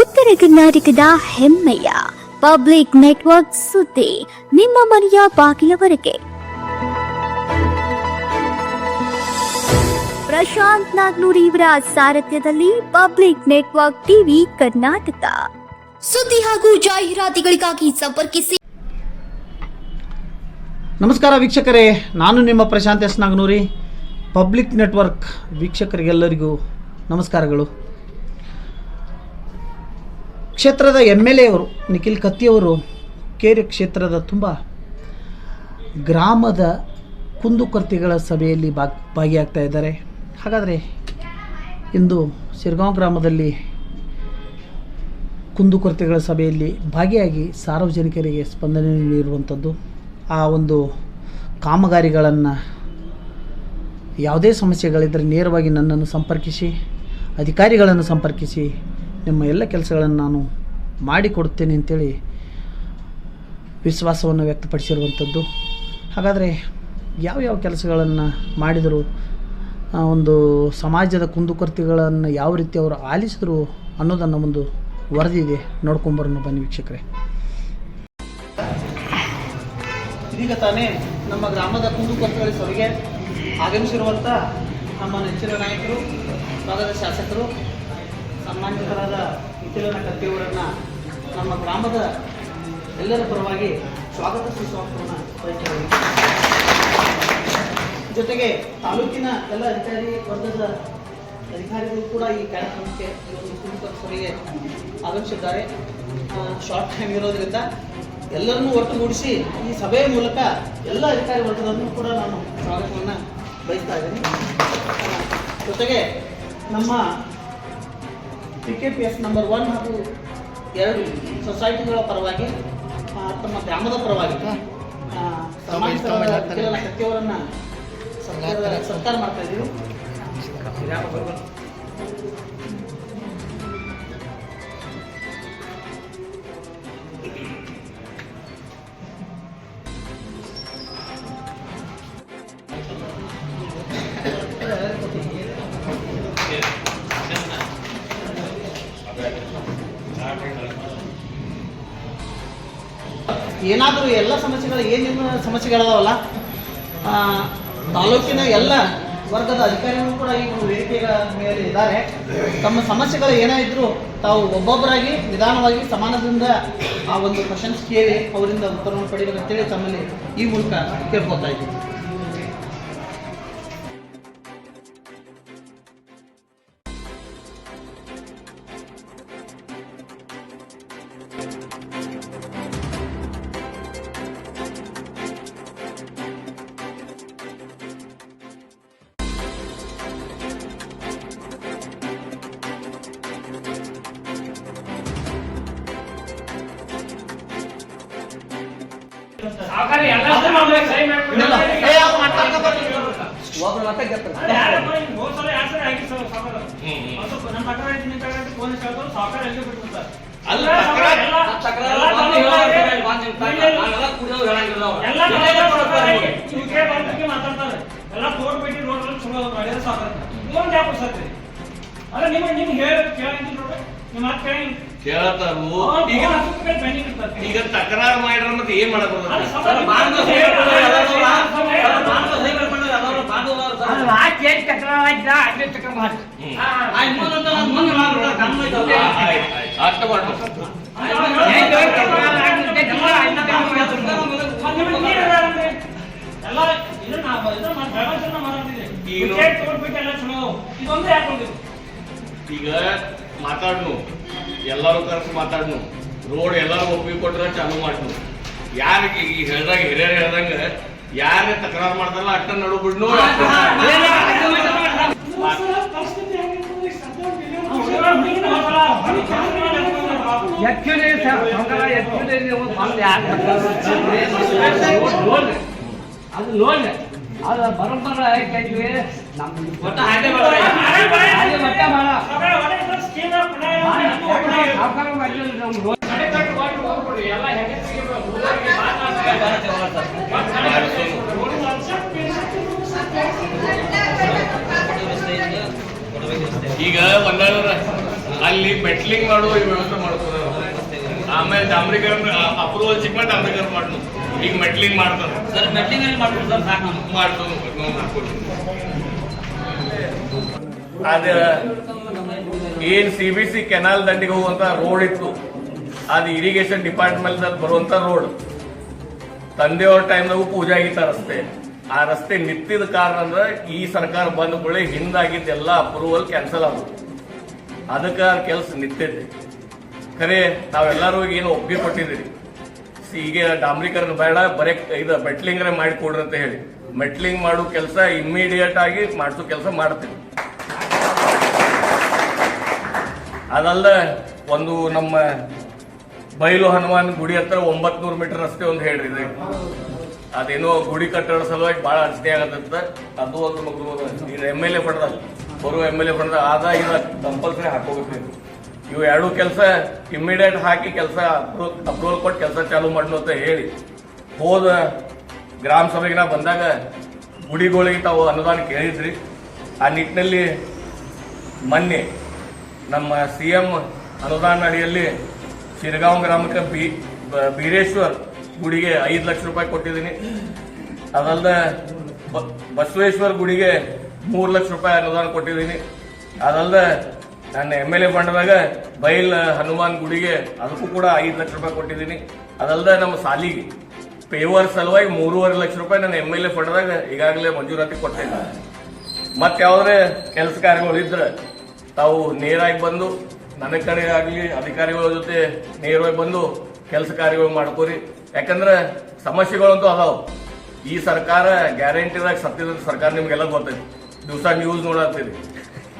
ಉತ್ತರ ಕರ್ನಾಟಕದ ಹೆಮ್ಮೆಯ ಪಬ್ಲಿಕ್ ನೆಟ್ವರ್ಕ್ ಸುದ್ದಿ ನಿಮ್ಮ ಮನೆಯ ಬಾಗಿಲವರೆಗೆ. ಪ್ರಶಾಂತ್ ನಾಗ್ನೂರಿ ಇವರ ಸಾರಥ್ಯದಲ್ಲಿ ಪಬ್ಲಿಕ್ ನೆಟ್ವರ್ಕ್ ಟಿವಿ ಕರ್ನಾಟಕ. ಸುದ್ದಿ ಹಾಗೂ ಜಾಹೀರಾತುಗಳಿಗಾಗಿ ಸಂಪರ್ಕಿಸಿ. ನಮಸ್ಕಾರ ವೀಕ್ಷಕರೇ, ನಾನು ನಿಮ್ಮ Prashant S Naganuri. Public network ವೀಕ್ಷಕರಿಗೆಲ್ಲರಿಗೂ ನಮಸ್ಕಾರಗಳು. ಕ್ಷೇತ್ರದ ಎಂ ಎಲ್ ಎ ಅವರು ನಿಖಿಲ್ ಕತ್ತಿಯವರು ಕೇರಿ ಕ್ಷೇತ್ರದ ತುಂಬ ಗ್ರಾಮದ ಕುಂದುಕೊರತೆಗಳ ಸಭೆಯಲ್ಲಿ ಭಾಗ್, ಭಾಗಿಯಾಗ್ತಾ ಇದ್ದಾರೆ. ಹಾಗಾದರೆ ಇಂದು ಶಿರ್ಗಾಂವ್ ಗ್ರಾಮದಲ್ಲಿ ಕುಂದುಕೊರತೆಗಳ ಸಭೆಯಲ್ಲಿ ಭಾಗಿಯಾಗಿ ಸಾರ್ವಜನಿಕರಿಗೆ ಸ್ಪಂದನೆ ನೀಡಿರುವಂಥದ್ದು, ಆ ಒಂದು ಕಾಮಗಾರಿಗಳನ್ನು ಯಾವುದೇ ಸಮಸ್ಯೆಗಳಿದ್ದರೆ ನೇರವಾಗಿ ನನ್ನನ್ನು ಸಂಪರ್ಕಿಸಿ, ಅಧಿಕಾರಿಗಳನ್ನು ಸಂಪರ್ಕಿಸಿ ನಿಮ್ಮ ಎಲ್ಲ ಕೆಲಸಗಳನ್ನು ನಾನು ಮಾಡಿಕೊಡ್ತೇನೆ ಅಂತೇಳಿ ವಿಶ್ವಾಸವನ್ನು ವ್ಯಕ್ತಪಡಿಸಿರುವಂಥದ್ದು. ಹಾಗಾದರೆ ಯಾವ್ಯಾವ ಕೆಲಸಗಳನ್ನು ಮಾಡಿದರು ಒಂದು ಸಮಾಜದ ಕುಂದುಕೊರತೆಗಳನ್ನು ಯಾವ ರೀತಿ ಅವರು ಆಲಿಸಿದ್ರು ಅನ್ನೋದನ್ನು ಒಂದು ವರದಿ ಇದೆ. ನೋಡ್ಕೊಂಬರೋಣ ಬನ್ನಿ ವೀಕ್ಷಕರೇ. ಇದೀಗ ತಾನೇ ನಮ್ಮ ಗ್ರಾಮದ ಕುಂದುಕೊರತೆಗಳ ಸಭೆಗೆ ಆಗಮಿಸಿರುವಂಥ ನಮ್ಮ ನೆಚ್ಚಿನ ನಾಯಕರು, ಭಾಗದ ಶಾಸಕರು ಸನ್ಮಾನಿತರಾದ ಇತಿಲನ ಕತ್ತಿಯವರನ್ನು ನಮ್ಮ ಗ್ರಾಮದ ಎಲ್ಲರ ಪರವಾಗಿ ಸ್ವಾಗತ ಸುಸ್ವಾಗತವನ್ನು ಬಯಸ್ತಾರೆ ಜೊತೆಗೆ ತಾಲೂಕಿನ ಎಲ್ಲ ಅಧಿಕಾರಿ ವರ್ಗದ ಅಧಿಕಾರಿಗಳು ಕೂಡ ಈ ಕಾರ್ಯಕ್ರಮಕ್ಕೆ ಸಭೆಗೆ ಆಗಮಿಸಿದ್ದಾರೆ. ಶಾರ್ಟ್ ಟೈಮ್ ಇರೋದ್ರಿಂದ ಎಲ್ಲರನ್ನೂ ಒಟ್ಟುಗೂಡಿಸಿ ಈ ಸಭೆಯ ಮೂಲಕ ಎಲ್ಲ ಅಧಿಕಾರಿ ವರ್ಗದನ್ನು ಕೂಡ ನಾನು ಸ್ವಾಗತವನ್ನು ಬಯಸ್ತಾ ಇದ್ದೀನಿ. ಜೊತೆಗೆ ನಮ್ಮ P K P S number one ಹಾಗೂ ಎರಡು ಸೊಸೈಟಿಗಳ ಪರವಾಗಿ ತಮ್ಮ ಗ್ರಾಮದ ಪರವಾಗಿ ಸತ್ಯವರನ್ನ ಸರ್ಕಾರ ಸರ್ಕಾರ ಮಾಡ್ತಾ ಇದ್ದೀವಿ. ಏನಾದರೂ ಎಲ್ಲ ಸಮಸ್ಯೆಗಳು ಏನೇನು ಸಮಸ್ಯೆಗಳದಾವಲ್ಲ? ತಾಲೂಕಿನ ಎಲ್ಲ ವರ್ಗದ ಅಧಿಕಾರಿಗಳು ಕೂಡ ಈ ಒಂದು ವೇದಿಕೆಗಳ ಮೇಲೆ ಇದ್ದಾರೆ. ತಮ್ಮ ಸಮಸ್ಯೆಗಳು ಏನೇ ತಾವು ಒಬ್ಬೊಬ್ಬರಾಗಿ ನಿಧಾನವಾಗಿ ಸಮಾನದಿಂದ ಆ ಒಂದು ಕ್ವಶನ್ಸ್ ಕೇಳಿ ಅವರಿಂದ ಉತ್ತರವನ್ನು ಪಡೆಯಬೇಕಂತೇಳಿ ತಮ್ಮಲ್ಲಿ ಈ ಮೂಲಕ ಕೇಳ್ಕೊತಾ ಇದ್ದೀವಿ. ಇವ್ಕೆ ಬಂದ್ ಬಗ್ಗೆ ಮಾತಾಡ್ತಾರೆ. ಎಲ್ಲ ಕೋರ್ಟ್ ಬಿಟ್ಟು ರೋಡ್ ಅಲ್ಲಿ ಚಲೋ ಮಾಡಿದ್ರೆ ಸಾವ್ಕಾರ ಇವನ್ ಯಾಕೆ ಅಲ್ಲ ನಿಮ್ಮ ನಿಮ್ಗೆ ಹೇಳಿ ಕೇಳಿ ನೋಡ್ರಿ. ನಿಮ್ಮ ಮಾತು ಕೇಳಂಗಿಲ್ಲ. ಕೇಳತ್ತಾರು? ಅವ್ರು ಈಗ ತಕರಾರು ಮಾಡ್ರ ಮತ್ತೆ ಏನ್ ಮಾಡಕ್. ಅಷ್ಟ ಮಾಡ್ಬೇಕು. ಈಗ ನೋಡಿ. ತಗೊಂಡ್ಬಿಟ್ಟು ಎಲ್ಲ ಚಲೋ ಇದೊಂದೇ ಬಂದಿದ್ದು? ಈಗ ಮಾತಾಡ್ನು. ಎಲ್ಲರೂ ಕರೆಸಿ ಮಾತಾಡ್ನು. ರೋಡ್ ಎಲ್ಲರೂ ಒಪ್ಪಿಗೆ ಕೊಟ್ರೆ ಚಾಲೂ ಮಾಡ್ನು ಯಾರಿಗೆ ಈ ಹೇಳ್ದಾಗ ಹಿರಿಯರು ಹೇಳ್ದಂಗ, ಯಾರೇ ತಕರಾರು ಮಾಡ್ತಾರಲ್ಲ ಅಟ್ಟ ನಡು ಬಿಡ್ನು. ಅದು ಲೋನ್ ಅದು ಬರೋಬ್ಬರ ನಮ್ಮ ಒಟ್ಟ ಹಾಗೆ. ಹಾಗೆ ಮತ್ತೆ ಮಾಡ ಈಗ ಒಂದರ ಅಲ್ಲಿ ಮೆಟ್ಲಿಂಗ್ ಮಾಡುವ ಈ ವ್ಯವಸ್ಥೆ ಮಾಡ್ತಾರೆ ಆಮೇಲೆ ಡಾಂಬ್ರೀಕರಣ ಅಪ್ರೂವಲ್ ಸಿಕ್ಕ ಡಾಂಬ್ರೀಕರಣ ಮಾಡ್ನು ಈಗ ಮೆಟ್ಲಿಂಗ್ ಮಾಡ್ತಾರೆ. ಸರ್ ಮೆಟ್ಟಿಂಗ್ ಮಾಡ್ಬಿಟ್ಟು ಸರ್ ಸಾಕು ನಮ್ಗೆ. ಮಾಡ್ತಾನೆ ನಾವು ಮಾಡ್ಕೊಡ್ತೀವಿ. ಅದ ಏನ್ ಸಿ ಬಿ ಸಿ ಕೆನಾಲ್ ದಂಡಿಗೆ ಹೋಗುವಂತ ರೋಡ್ ಇತ್ತು. ಅದು ಇರಿಗೇಷನ್ ಡಿಪಾರ್ಟ್ಮೆಂಟ್ ಬರುವಂತ ರೋಡ್ ತಂದೆಯವ್ರ ಟೈಮ್ನಾಗೂ ಪೂಜೆ ಆಗಿತ್ತ ರಸ್ತೆ. ಆ ರಸ್ತೆ ನಿಂತಿದ ಕಾರಣ ಅಂದ್ರೆ ಈ ಸರ್ಕಾರ ಬಂದ ಕೂಡಲೇ ಹಿಂದಾಗಿದ್ದೆಲ್ಲ ಅಪ್ರೂವಲ್ ಕ್ಯಾನ್ಸಲ್ ಆಗ ಅದಕ್ಕೆ ಕೆಲಸ ನಿಂತೈತಿ ಖರೆ ನಾವೆಲ್ಲರೂ ಏನು ಒಪ್ಪಿಗೆ ಕೊಟ್ಟಿದ್ದೀರಿ. ಈಗ ಡಾಂಬ್ರೀಕರಣ ಬೇಡ, ಬರೇ ಇದು ಮೆಟ್ಲಿಂಗ್ರೆ ಮಾಡಿ ಕೊಡ್ರಿ ಅಂತ ಹೇಳಿ. ಮೆಟ್ಲಿಂಗ್ ಮಾಡೋ ಕೆಲಸ ಇಮ್ಮಿಡಿಯೇಟ್ ಆಗಿ ಮಾಡಿಸೋ ಕೆಲಸ ಮಾಡ್ತೀವಿ. ಅದಲ್ಲ ಒಂದು ನಮ್ಮ ಬೈಲು ಹನುಮಾನ್ ಗುಡಿ ಹತ್ರ ಒಂಬತ್ ನೂರು ಮೀಟರ್ ರಸ್ತೆ ಒಂದು ಹೇಳ್ರಿ ಇದೆ. ಅದೇನೋ ಗುಡಿ ಕಟ್ಟಡ ಸಲುವಾಗಿ ಬಹಳ ಅಡಚಣೆ ಆಗತ್ತ ಅದು ಒಂದು ಮಗು ಎಂ ಎಲ್ ಎ ಪಡೆದ, ಬರುವ ಎಂ ಎಲ್ ಎ ಪಡೆದ ಆದ ಕಂಪಲ್ಸರಿ ಹಾಕೋಬೇಕು. ಇವು ಎರಡು ಕೆಲಸ ಇಮ್ಮಿಡಿಯೇಟ್ ಹಾಕಿ ಕೆಲಸ ಅಪ್ರೂವಲ್ ಕೊಟ್ಟು ಕೆಲಸ ಚಾಲೂ ಮಾಡಲು ಅಂತ ಹೇಳಿ ಹೋದ ಗ್ರಾಮ ಸಭೆಗೆ ನಾ ಬಂದಾಗ ಗುಡಿಗಳಿಗೆ ತಾವು ಅನುದಾನ ಕೇಳಿದ್ರಿ. ಆ ನಿಟ್ಟಿನಲ್ಲಿ ಮೊನ್ನೆ ನಮ್ಮ ಸಿ ಎಂ ಅನುದಾನ ಅಡಿಯಲ್ಲಿ ಶಿರಗಾಂವ್ ಗ್ರಾಮಕ್ಕೆ ಬೀರೇಶ್ವರ್ ಗುಡಿಗೆ ಐದು ಲಕ್ಷ ರೂಪಾಯಿ ಕೊಟ್ಟಿದ್ದೀನಿ. ಅದಲ್ಲದೆ ಬಸವೇಶ್ವರ ಗುಡಿಗೆ ಮೂರು ಲಕ್ಷ ರೂಪಾಯಿ ಅನುದಾನ ಕೊಟ್ಟಿದ್ದೀನಿ. ಅದಲ್ಲದೆ ನನ್ನ ಎಂ ಎಲ್ ಎ ಫಂಡ್ದಾಗ ಬೈಲ್, ಹನುಮಾನ್ ಗುಡಿಗೆ ಅದಕ್ಕೂ ಕೂಡ ಐದು ಲಕ್ಷ ರೂಪಾಯಿ ಕೊಟ್ಟಿದ್ದೀನಿ. ಅದಲ್ಲದೆ ನಮ್ಮ ಸಾಲಿಗೆ ಪೇವರ್ ಸಲುವಾಗಿ ಮೂರುವರೆ ಲಕ್ಷ ರೂಪಾಯಿ ನನ್ನ ಎಂ ಎಲ್ ಎ ಫಂಡ್ದಾಗ ಈಗಾಗಲೇ ಮಂಜೂರಾತಿ ಕೊಟ್ಟಿದ್ದೆ ಮತ್ತೆ ಯಾವುದೇ ಕೆಲಸ ಕಾರ್ಯಗಳು ಇದ್ರೆ ತಾವು ನೇರಾಗಿ ಬಂದು ನನ್ನ ಕಡೆ ಆಗಲಿ, ಅಧಿಕಾರಿಗಳ ಜೊತೆ ನೇರವಾಗಿ ಬಂದು ಕೆಲಸ ಕಾರ್ಯಗಳು ಮಾಡ್ಕೋರಿ. ಯಾಕಂದ್ರೆ ಸಮಸ್ಯೆಗಳಂತೂ ಅದಾವ. ಈ ಸರ್ಕಾರ ಗ್ಯಾರಂಟಿದಾಗ ಸತ್ಯದ ಸರ್ಕಾರ ನಿಮ್ಗೆಲ್ಲ ಗೊತ್ತೈತಿ. ದಿವಸ ನ್ಯೂಸ್ ನೋಡತ್ತೀರಿ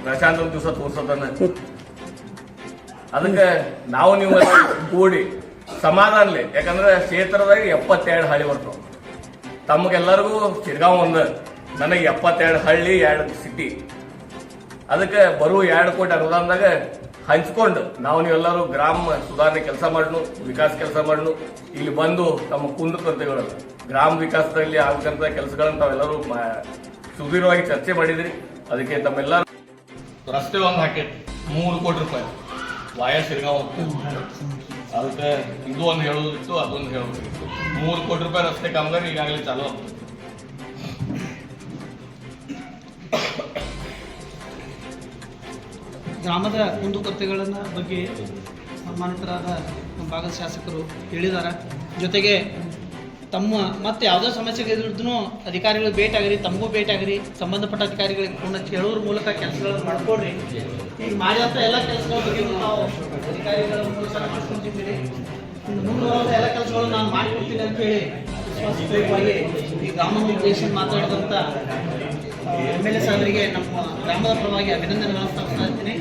ಪ್ರಶಾಂತ್ ಒಂದು ದಿವಸ ತೋರ್ಸೋದನ್ನ. ಅದಕ್ಕೆ ನಾವು ನೀವು ಕೂಡಿ ಸಮಾಧಾನಲಿ ಯಾಕಂದ್ರೆ ಕ್ಷೇತ್ರದಾಗ ಎಪ್ಪತ್ತೆರಡು ಹಳ್ಳಿ ಬರ್ತಾವ. ತಮಗೆಲ್ಲರಿಗೂ ಶಿರ್ಗಾಂವ್ ಒಂದು ನನಗೆ ಎಪ್ಪತ್ತೆರಡು ಹಳ್ಳಿ ಎರಡು ಸಿಟಿ ಅದಕ್ಕೆ ಬರುವ ಎರಡು ಕೋಟಿ ಅನುದಾನದಾಗ ಹಂಚ್ಕೊಂಡು ನಾವು ನೀವೆಲ್ಲರೂ ಗ್ರಾಮ ಸುಧಾರಣೆ ಕೆಲಸ ಮಾಡ್ನು ವಿಕಾಸ ಕೆಲಸ ಮಾಡ್ನು. ಇಲ್ಲಿ ಬಂದು ತಮ್ಮ ಕುಂದುಕೊರತೆಗಳು ಗ್ರಾಮ ವಿಕಾಸದಲ್ಲಿ ಆಗಬೇಕಂತ ಕೆಲಸಗಳನ್ನು ತಾವೆಲ್ಲರೂ ಸುದೀರ್ಘವಾಗಿ ಚರ್ಚೆ ಮಾಡಿದ್ರಿ. ಅದಕ್ಕೆ ತಮ್ಮೆಲ್ಲರೂ ರಸ್ತೆ ಒಂದು ಹಾಕೈತಿ ಮೂರು ಕೋಟಿ ರೂಪಾಯಿ. ವಾಯ ಶಿರ್ಗಾಂವ್ ಅದಕ್ಕೆ ಇದು ಒಂದು ಹೇಳೋದಿತ್ತು, ಅದೊಂದು ಹೇಳೋದಿತ್ತು. ಮೂರು ಕೋಟಿ ರೂಪಾಯಿ ರಸ್ತೆ ಕಾಮಗಾರಿ ಈಗಾಗಲೇ ಚಾಲು ಆಗ್ತದೆ ಗ್ರಾಮದ ಕುಂದುಕೊರತೆಗಳನ್ನ ಬಗ್ಗೆ ಸನ್ಮಾನಿತರಾದ ಭಾಗದ ಶಾಸಕರು ಹೇಳಿದ್ದಾರೆ ಜೊತೆಗೆ ತಮ್ಮ ಮತ್ತೆ ಯಾವುದೋ ಸಮಸ್ಯೆಗೆ ಎದುರಿದ್ರು ಅಧಿಕಾರಿಗಳು ಭೇಟಿಯಾಗ್ರಿ, ತಮಗೂ ಭೇಟಿಯಾಗ್ರಿ, ಸಂಬಂಧಪಟ್ಟ ಅಧಿಕಾರಿಗಳಿಗೆ ಫೋನ್ ಹಚ್ಚಿ ಮೂಲಕ ಕೆಲಸಗಳನ್ನು ಮಾಡ್ಕೊಡ್ರಿ. ಈಗ ಮಾಡಿದಂಥ ಎಲ್ಲ ಕೆಲಸಗಳ ಬಗ್ಗೆ ನಾವು ಅಧಿಕಾರಿಗಳ ಮೂಲಕ ಮುಂದುವರೆದ ಎಲ್ಲ ಕೆಲಸಗಳು ನಾನು ಮಾಡಿಕೊಡ್ತೀನಿ ಅಂತ ಹೇಳಿ ವಿಶ್ವಾಸಪೂರ್ವಕವಾಗಿ ಈ ಗ್ರಾಮ ನಿರ್ದೇಶನ ಮಾತಾಡಿದಂಥ ಎಂ ಎಲ್ ಎ ಸಾಹೇಬರಿಗೆ ನಮ್ಮ ಗ್ರಾಮದ ಪರವಾಗಿ ಅಭಿನಂದನೆಗಳನ್ನು ಸಲ್ಲಿಸ್ತಾ ಇದ್ದೀನಿ.